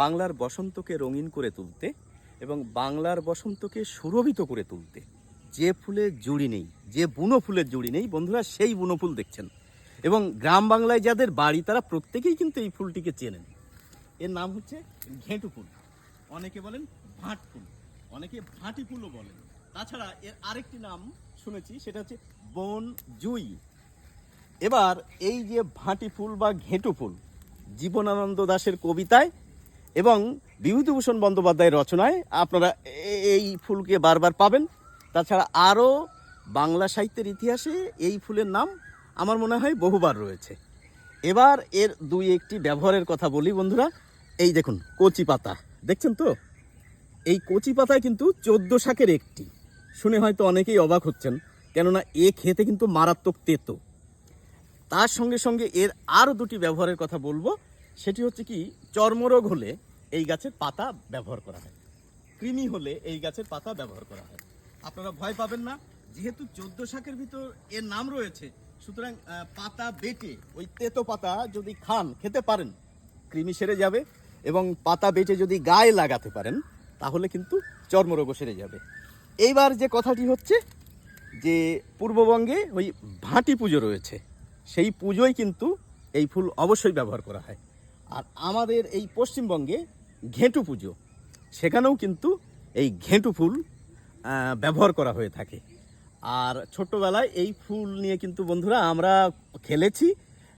বাংলার বসন্তকে রঙিন করে তুলতে এবং বাংলার বসন্তকে সুরভিত করে তুলতে। যে ফুলের জুড়ি নেই, যে বুনো ফুলের জুড়ি নেই, বন্ধুরা সেই বুনো ফুল দেখছেন। এবং গ্রাম বাংলায় যাদের বাড়ি, তারা প্রত্যেকেই কিন্তু এই ফুলটিকে চেনেন। এর নাম হচ্ছে ঘেঁটু ফুল। অনেকে বলেন ভাট ফুল। অনেকে ভাটি ফুলও বলেন। তাছাড়া এর আরেকটি নাম শুনেছি, সেটা হচ্ছে বন জুই। এবার এই যে ভাটি ফুল বা ঘেঁটু ফুল, জীবনানন্দ দাশের কবিতায় এবং বিভূতিভূষণ বন্দ্যোপাধ্যায়ের রচনায় আপনারা এই ফুলকে বারবার পাবেন। তাছাড়া আরও বাংলা সাহিত্যের ইতিহাসে এই ফুলের নাম আমার মনে হয় বহুবার রয়েছে। এবার এর দুই একটি ব্যবহারের কথা বলি বন্ধুরা। এই দেখুন, কচি পাতা। দেখছেন তো? এই কচি পাতায় কিন্তু চোদ্দ শাকের একটি। শুনে হয়তো অনেকেই অবাক হচ্ছেন, কেননা এ খেতে কিন্তু মারাত্মক তেতো। তার সঙ্গে সঙ্গে এর আরও দুটি ব্যবহারের কথা বলব। সেটি হচ্ছে কি, চর্মরোগ হলে এই গাছের পাতা ব্যবহার করা হয়। কৃমি হলে এই গাছের পাতা ব্যবহার করা হয়। আপনারা ভয় পাবেন না, যেহেতু চোদ্দ শাকের ভিতর এর নাম রয়েছে, সুতরাং পাতা বেটে, ওই তেতো পাতা যদি খান, খেতে পারেন, কৃমি সেরে যাবে এবং পাতা বেটে যদি গায়ে লাগাতে পারেন, তাহলে কিন্তু চর্মরোগও সেরে যাবে। এইবার যে কথাটি হচ্ছে যে, পূর্ববঙ্গে ওই ভাটি পুজো রয়েছে, সেই পুজোয় কিন্তু এই ফুল অবশ্যই ব্যবহার করা হয়। আর আমাদের এই পশ্চিমবঙ্গে ঘেঁটু পুজো। সেখানেও কিন্তু এই ঘেঁটু ফুল ব্যবহার করা হয়ে থাকে। আর ছোট্টবেলায় এই ফুল নিয়ে কিন্তু বন্ধুরা আমরা খেলেছি